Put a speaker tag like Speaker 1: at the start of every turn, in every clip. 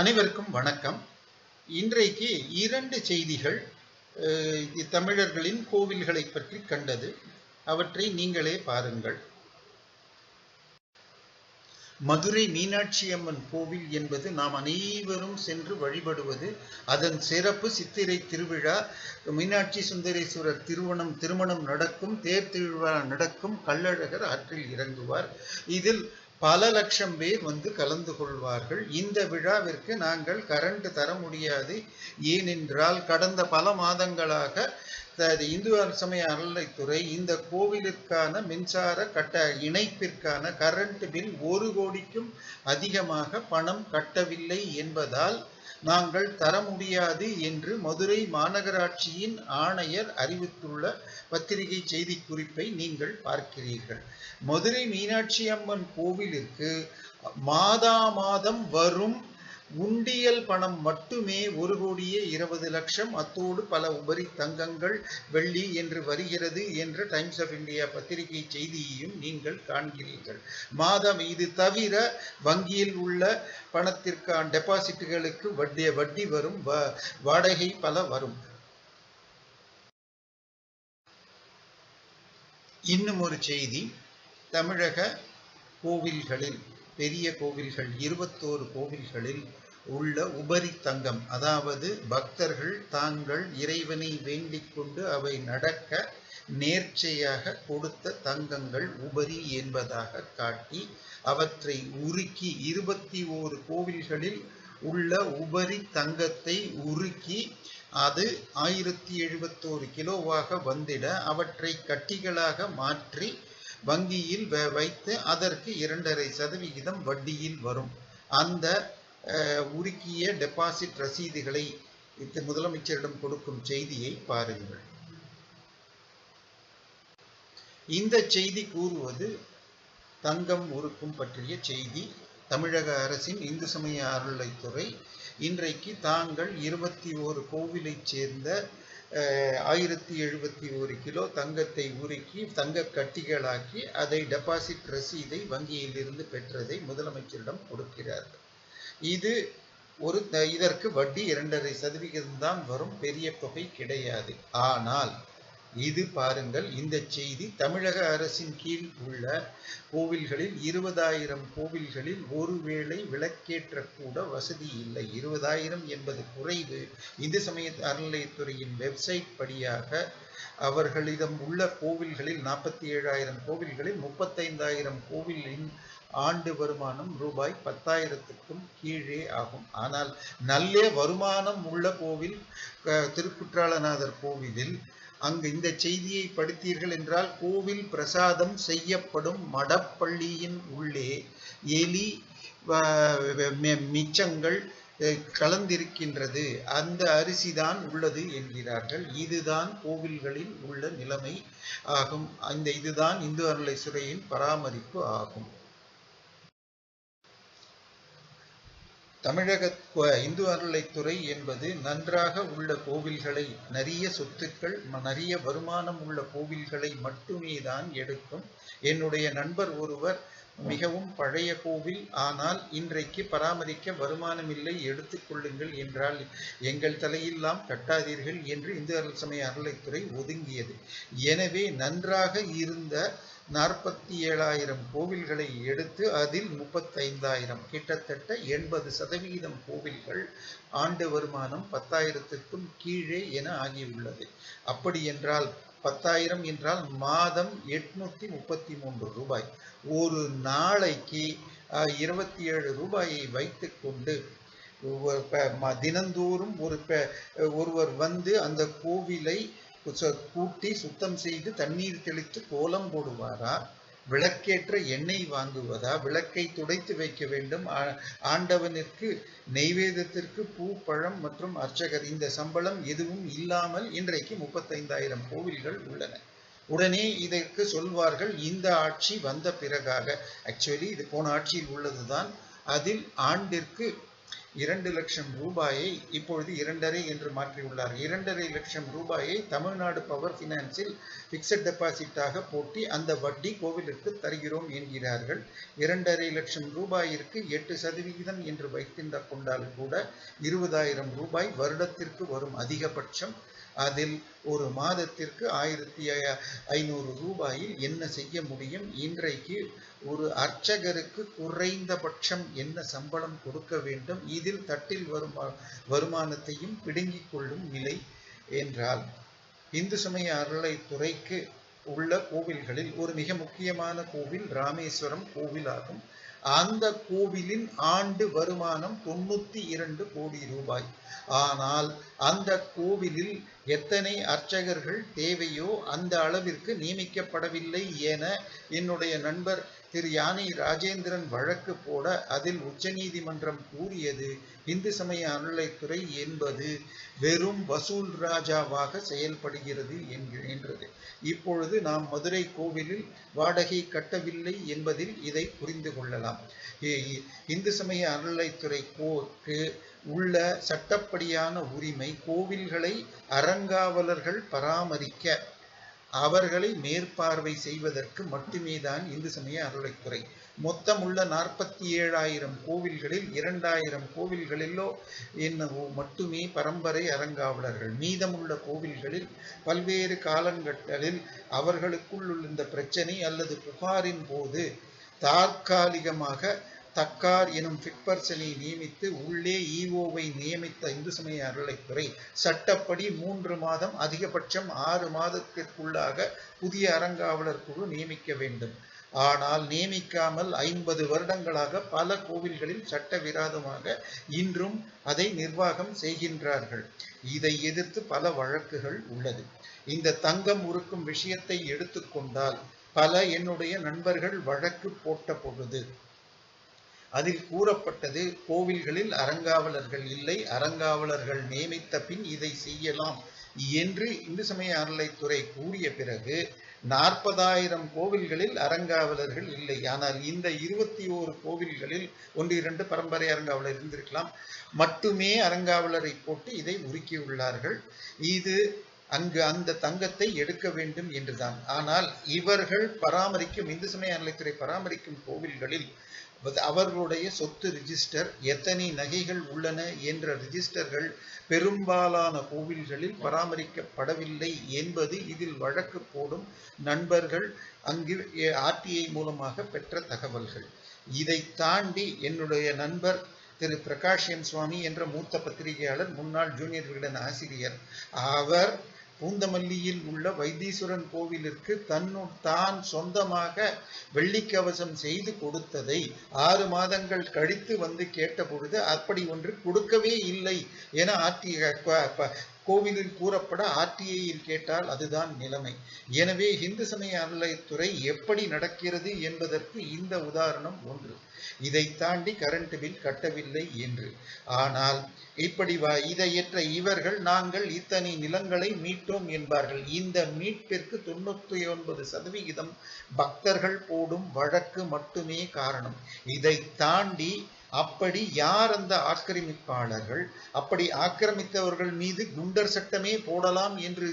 Speaker 1: அனைவருக்கும் வணக்கம். இன்றைக்கு இரண்டு செய்திகள் தமிழர்களின் கோவில்களை பற்றி கண்டது. அவற்றை நீங்களே பாருங்கள். மதுரை மீனாட்சி அம்மன் கோவில் என்பது நாம் அனைவரும் சென்று வழிபடுவது. அதன் சிறப்பு சித்திரை திருவிழா மீனாட்சி சுந்தரேஸ்வரர் திருவணம் திருமணம் நடக்கும் தேர் திருவிழா நடக்கும் கள்ளழகர் ஆற்றில் இறங்குவார். இதில் பல லட்சம் பேர் வந்து கலந்து கொள்வார்கள். இந்த விழாவிற்கு நாங்கள் கரண்ட் தர முடியாது. ஏனென்றால் கடந்த பல மாதங்களாக த- இந்து சமய அறநிலைத்துறை இந்த கோவிலிற்கான மின்சார கட்ட இணைப்பிற்கான கரண்ட் பில் ஒரு கோடிக்கும் அதிகமாக பணம் கட்டவில்லை என்பதால் நாங்கள் தர முடியாது என்று மதுரை மாநகராட்சியின் ஆணையர் அறிவித்துள்ள பத்திரிகை செய்தி குறிப்பை நீங்கள் பார்க்கிறீர்கள். மதுரை மீனாட்சி அம்மன் கோவிலுக்கு மாதா மாதம் வரும் உண்டியல் பணம் மட்டுமே ஒரு கோடியே இருபது லட்சம். அத்தோடு பல உபரி தங்கங்கள் வெள்ளி என்று வருகிறது என்ற டைம்ஸ் ஆஃப் இந்தியா பத்திரிகை செய்தியையும் நீங்கள் காண்கிறீர்கள். மாதம் இது தவிர வங்கியில் உள்ள பணத்திற்கான டெபாசிட்டுகளுக்கு வட்டி வட்டி வரும் வாடகை பல வரும். இன்னும் ஒரு செய்தி தமிழக கோவில்களில். பெரிய கோவில்கள் இருபத்தோரு கோவில்களில் உள்ள உபரி தங்கம் அதாவது பக்தர்கள் தாங்கள் இறைவனை வேண்டிக் கொண்டு அவை நடக்க நேர்ச்சையாக கொடுத்த தங்கங்கள் உபரி என்பதாக காட்டி அவற்றை உருக்கி இருபத்தி ஓரு கோவில்களில் உள்ள உபரி தங்கத்தை உருக்கி அது ஆயிரத்தி எழுபத்தோரு கிலோவாக வந்திட அவற்றை கட்டிகளாக மாற்றி வங்கியில் வைத்து அதற்கு இரண்டரை சதவிகிதம் வட்டியில் வரும். அந்த உருக்கிய டெபாசிட் ரசீதுகளை முதலமைச்சரிடம் கொடுக்கும் செய்தியை பாருங்கள். இந்த செய்தி கூறுவது தங்கம் உருக்கும் பற்றிய செய்தி. தமிழக அரசின் இந்து சமய அறநிலைத்துறை இன்றைக்கு தாங்கள் இருபத்தி ஓரு கோவிலைச் சேர்ந்த ஆயிரத்தி எழுபத்தி ஒரு கிலோ தங்கத்தை உருக்கி தங்க கட்டிகளாக்கி அதை டெபாசிட் ரசீதை வங்கியிலிருந்து பெற்றதை முதலமைச்சரிடம் கொடுக்கிறார்கள். இது ஒரு இதற்கு வட்டி இரண்டரை சதவிகிதம் தான் வரும் பெரிய தொகை கிடையாது. ஆனால் இது பாருங்கள் இந்த செய்தி. தமிழக அரசின் கீழ் உள்ள கோவில்களில் இருபதாயிரம் கோவில்களில் ஒருவேளை விளக்கேற்ற கூட வசதி இல்லை. இருபதாயிரம் என்பது குறைவு. இந்து சமய அறநிலையத்துறையின் வெப்சைட் படியாக அவர்களிடம் உள்ள கோவில்களில் நாற்பத்தி ஏழாயிரம் கோவில்களில் முப்பத்தைந்தாயிரம் கோவிலின் ஆண்டு வருமானம் ரூபாய் பத்தாயிரத்துக்கும் கீழே ஆகும். ஆனால் நல்ல வருமானம் உள்ள கோவில் திருக்குற்றாலநாதர் கோவிலில் அங்கு இந்த செய்தியை படித்தீர்கள் என்றால் கோவில் பிரசாதம் செய்யப்படும் மடப்பள்ளியின் உள்ளே எலி மிச்சங்கள் கலந்திருக்கின்றது. அந்த அரிசி தான் உள்ளது என்கிறார்கள். இதுதான் கோவில்களில் உள்ள நிலைமை ஆகும். அந்த இதுதான் இந்து அருளை சுரையின் பராமரிப்பு ஆகும். தமிழக இந்து அறநிலைத்துறை என்பது நன்றாக உள்ள கோவில்களை நிறைய சொத்துக்கள் நிறைய வருமானம் உள்ள கோவில்களை மட்டுமே தான் எடுக்கும். என்னுடைய நண்பர் ஒருவர் மிகவும் பழைய கோவில். ஆனால் இன்றைக்கு பராமரிக்க வருமானம் இல்லை எடுத்துக்கொள்ளுங்கள் என்றால் எங்கள் தலையெல்லாம் கட்டாதீர்கள் என்று இந்து அரசமய சமய ஒதுங்கியது. எனவே நன்றாக இருந்த நாற்பத்தி ஏழாயிரம் கோவில்களை எடுத்து அதில் முப்பத்தைந்தாயிரம் கிட்டத்தட்ட எண்பது சதவிகிதம் கோவில்கள் ஆண்டு வருமானம் பத்தாயிரத்திற்கும் கீழே என ஆகியுள்ளது. அப்படி என்றால் பத்தாயிரம் என்றால் மாதம் எட்நூத்தி முப்பத்தி மூன்று ரூபாய். ஒரு நாளைக்கு இருபத்தி ஏழு ரூபாயை வைத்து கொண்டு தினந்தோறும் ஒரு ஒருவர் வந்து அந்த கோவிலை கூட்டி சுத்தம் செய்து தண்ணீர் தெளித்து கோலம் போடுவாரா? விளக்கேற்ற எண்ணெய் வாங்குவதா? விளக்கை துடைத்து வைக்க வேண்டும். ஆண்டவனிற்கு நெய்வேதத்திற்கு பூ பழம் மற்றும் அர்ச்சகர். இந்த சம்பளம் எதுவும் இல்லாமல் இன்றைக்கு முப்பத்தைந்தாயிரம் கோவில்கள் உள்ளன. உடனே இதற்கு சொல்வார்கள் இந்த ஆட்சி வந்த பிறகாக. ஆக்சுவலி இது போன ஆட்சியில் உள்ளதுதான். அதில் ஆண்டிற்கு இரண்டு லட்சம் ரூபாயை இப்பொழுது இரண்டரை என்று மாற்றியுள்ளார். இரண்டரை லட்சம் ரூபாயை தமிழ்நாடு பவர் பினான்சில் பிக்சட் டெபாசிட்டாக போட்டி அந்த வட்டி கோவிலுக்கு தருகிறோம் என்கிறார்கள். இரண்டரை லட்சம் ரூபாயிற்கு எட்டு சதவிகிதம் என்று வைத்திருந்த கொண்டால் கூட இருபதாயிரம் ரூபாய் வருடத்திற்கு வரும் அதிகபட்சம் அதில் ஒரு மாதத்திற்கு ஆயிரத்தி ஐநூறு ரூபாயில் என்ன செய்ய முடியும்? இன்றைக்கு ஒரு அர்ச்சகருக்கு குறைந்தபட்சம் என்ன சம்பளம் கொடுக்க வேண்டும்? இதில் தட்டில் வருமா வருமானத்தையும் பிடுங்கிக் கொள்ளும் நிலை என்றால் இந்து சமய அறளைத்துறைக்கு உள்ள கோவில்களில் ஒரு மிக முக்கியமான கோவில் ராமேஸ்வரம் கோவிலாகும். அந்த கோவிலின் ஆண்டு வருமானம் தொண்ணூத்தி இரண்டு கோடி ரூபாய். ஆனால் அந்த கோவிலில் எத்தனை அர்ச்சகர்கள் தேவையோ அந்த அளவிற்கு நியமிக்கப்படவில்லை என என்னுடைய நண்பர் திரு யானை ராஜேந்திரன் வழக்கு போட அதில் உச்சநீதிமன்றம் கூறியது இந்து சமய அறநிலைத்துறை என்பது வெறும் வசூல் ராஜாவாக செயல்படுகிறது என்கின்றது இப்பொழுது நாம் மதுரை கோவிலில் வாடகை கட்டவில்லை என்பதில் இதை புரிந்து கொள்ளலாம். இந்து சமய அறநிலைத்துறை கோக்கு உள்ள சட்டப்படியான உரிமை கோவில்களை அறங்காவலர்கள் பராமரிக்க அவர்களை மேற்பார்வை செய்வதற்கு மட்டுமே தான் இந்து சமய அருளைத்துறை மொத்தம் உள்ள நாற்பத்தி ஏழாயிரம் கோவில்களில் இரண்டாயிரம் கோவில்களிலோ என்னவோ மட்டுமே பரம்பரை அறங்காவலர்கள். மீதமுள்ள கோவில்களில் பல்வேறு காலங்கட்டலில் அவர்களுக்குள் இந்த பிரச்சனை அல்லது புகாரின் போது தற்காலிகமாக தக்கார் எனும் பிக்பர்சனை நியமித்து உள்ளே ஈஓவை நியமித்த இந்து சமய அறநிலைத்துறை சட்டப்படி மூன்று மாதம் அதிகபட்சம் ஆறு மாதத்திற்குள்ளாக புதிய அறங்காவலர் குழு நியமிக்க வேண்டும். ஆனால் நியமிக்காமல் ஐம்பது வருடங்களாக பல கோவில்களில் சட்டவிரோதமாக இன்றும் அதை நிர்வாகம் செய்கின்றார்கள். இதை எதிர்த்து பல வழக்குகள் உள்ளது. இந்த தங்கம் உருக்கும் விஷயத்தை எடுத்துக்கொண்டால் பல என்னுடைய நண்பர்கள் வழக்கு போட்ட பொழுது அதில் கூறப்பட்டது கோவில்களில் அறங்காவலர்கள் இல்லை அறங்காவலர்கள் நியமித்த பின் இதை செய்யலாம் என்று இந்து சமய அறநிலைத்துறை கூறிய பிறகு நாற்பதாயிரம் கோவில்களில் அறங்காவலர்கள் இல்லை. ஆனால் இந்த இருபத்தி ஓரு கோவில்களில் ஒன்று இரண்டு பரம்பரை அறங்காவலர் இருந்திருக்கலாம். மட்டுமே அறங்காவலரை போட்டு இதை உருக்கியுள்ளார்கள். இது அங்கு அந்த தங்கத்தை எடுக்க வேண்டும் என்றுதான். ஆனால் இவர்கள் பராமரிக்கும் இந்து சமய அறநிலைத்துறை பராமரிக்கும் கோவில்களில் அவர்களுடைய சொத்து ரிஜிஸ்டர் எத்தனை நகைகள் உள்ளன என்ற ரிஜிஸ்டர்கள் பெரும்பாலான கோவில்களில் பராமரிக்கப்படவில்லை என்பது இதில் வழக்கு போடும் நண்பர்கள் அங்கு ஆர்டிஐ மூலமாக பெற்ற தகவல்கள். இதை தாண்டி என்னுடைய நண்பர் திரு பிரகாஷ் எம் சுவாமி என்ற மூத்த பத்திரிகையாளர் முன்னாள் ஜூனியர் விகடன் ஆசிரியர் அவர் பூந்தமல்லியில் உள்ள வைத்தீஸ்வரன் கோவிலிற்கு தன்னு தான் சொந்தமாக வெள்ளிக்கவசம் செய்து கொடுத்ததை ஆறு மாதங்கள் கழித்து வந்து கேட்ட பொழுது அப்படி ஒன்று கொடுக்கவே இல்லை என ஆர்டி கோவிலில் கூறப்பட ஆர்டிஐயில் கேட்டால் அதுதான் நிலைமை. எனவே இந்து சமய அறநிலையத்துறை எப்படி நடக்கிறது என்பதற்கு இந்த உதாரணம் ஒன்று. இதை தாண்டி கரண்ட் பில் கட்டவில்லை என்று. ஆனால் இப்படி இதையற்ற இவர்கள் நாங்கள் இத்தனை நிலங்களை மீட்டோம் என்பார்கள். இந்த மீட்பிற்கு தொண்ணூத்தி ஒன்பது சதவிகிதம் பக்தர்கள் போடும் வழக்கு மட்டுமே காரணம். இதை தாண்டி அப்படி யார் அந்த ஆக்கிரமிப்பாளர்கள்? அப்படி ஆக்கிரமித்தவர்கள் மீது குண்டர் சட்டமே போடலாம் என்று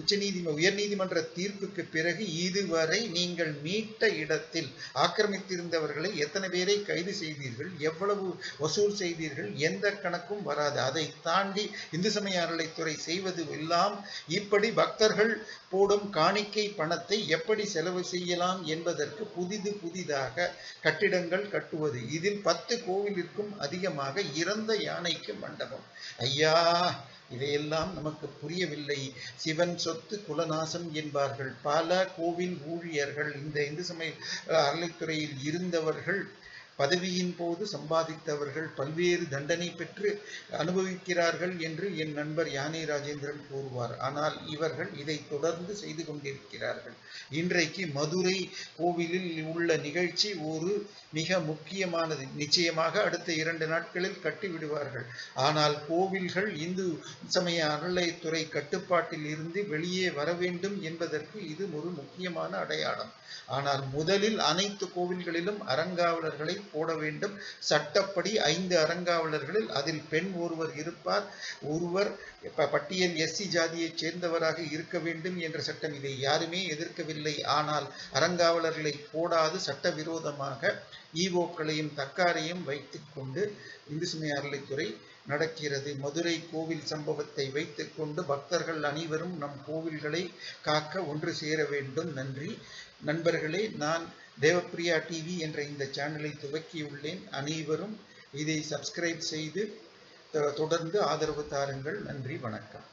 Speaker 1: உச்சநீதிமன்ற உயர்நீதிமன்ற தீர்ப்புக்கு பிறகு இதுவரை நீங்கள் மீட்ட இடத்தில் ஆக்கிரமித்திருந்தவர்களை எத்தனை பேரை கைது செய்தீர்கள்? எவ்வளவு வசூல் செய்தீர்கள்? எந்த கணக்கும் வராது. அதை தாண்டி இந்து சமய அறநிலைத்துறை செய்வது எல்லாம் இப்படி பக்தர்கள் போடும் காணிக்கை பணத்தை எப்படி செலவு செய்யலாம் என்பதற்கு புதிது புதிதாக கட்டிடங்கள் கட்டுவது. இதில் பத்து கோவிலிற்கும் அதிகமாக இறந்த யானைக்கு மண்டபம். ஐயா இதையெல்லாம் நமக்கு புரியவில்லை. சிவன் சொத்து குலநாசம் என்பார்கள். பல கோவில் ஊழியர்கள் இந்த இந்து சமய அறளைத்துறையில் இருந்தவர்கள் பதவியின் போது சம்பாதித்தவர்கள் பல்வேறு தண்டனை பெற்று அனுபவிக்கிறார்கள் என்று என் நண்பர் யானை ராஜேந்திரன் கூறுவார். ஆனால் இவர்கள் இதை தொடர்ந்து செய்து கொண்டிருக்கிறார்கள். இன்றைக்கு மதுரை கோவிலில் உள்ள நிகழ்ச்சி ஒரு மிக முக்கியமானது. நிச்சயமாக அடுத்த இரண்டு நாட்களில் கட்டிவிடுவார்கள் ஆனால் கோவில்கள் இந்து சமய அறநிலையத்துறை கட்டுப்பாட்டில் இருந்து வெளியே வர வேண்டும் என்பதற்கு இது ஒரு முக்கியமான அடையாளம். ஆனால் முதலில் அனைத்து கோவில்களிலும் அறங்காவலர்களை வரிசையில் போட வேண்டும். சட்டப்படி ஐந்து அறங்காவலர்களில் அதில் பெண் ஒருவர் இருப்பார். ஒருவர் பட்டியல் எஸ்சி ஜாதியைச் சேர்ந்தவராக இருக்க வேண்டும் என்ற சட்டம் இதை யாருமே எதிர்க்கவில்லை. ஆனால் அறங்காவலர்களை போடாது. சட்டவிரோதமாக ஈவோக்களையும் தக்காரையும் வைத்துக்கொண்டு இந்து சமய அறநிலைத்துறை நடக்கிறது. மதுரை கோவில் சம்பவத்தை வைத்துக்கொண்டு பக்தர்கள் அனைவரும் நம் கோவில்களை காக்க ஒன்று சேர வேண்டும். நன்றி. நண்பர்களே நான் தேவப்பிரியா டிவி என்ற இந்த சேனலை துவக்கியுள்ளேன். அனைவரும் இதை சப்ஸ்கிரைப் செய்து தொ- தொடர்ந்து ஆதரவு தாருங்கள். நன்றி. வணக்கம்.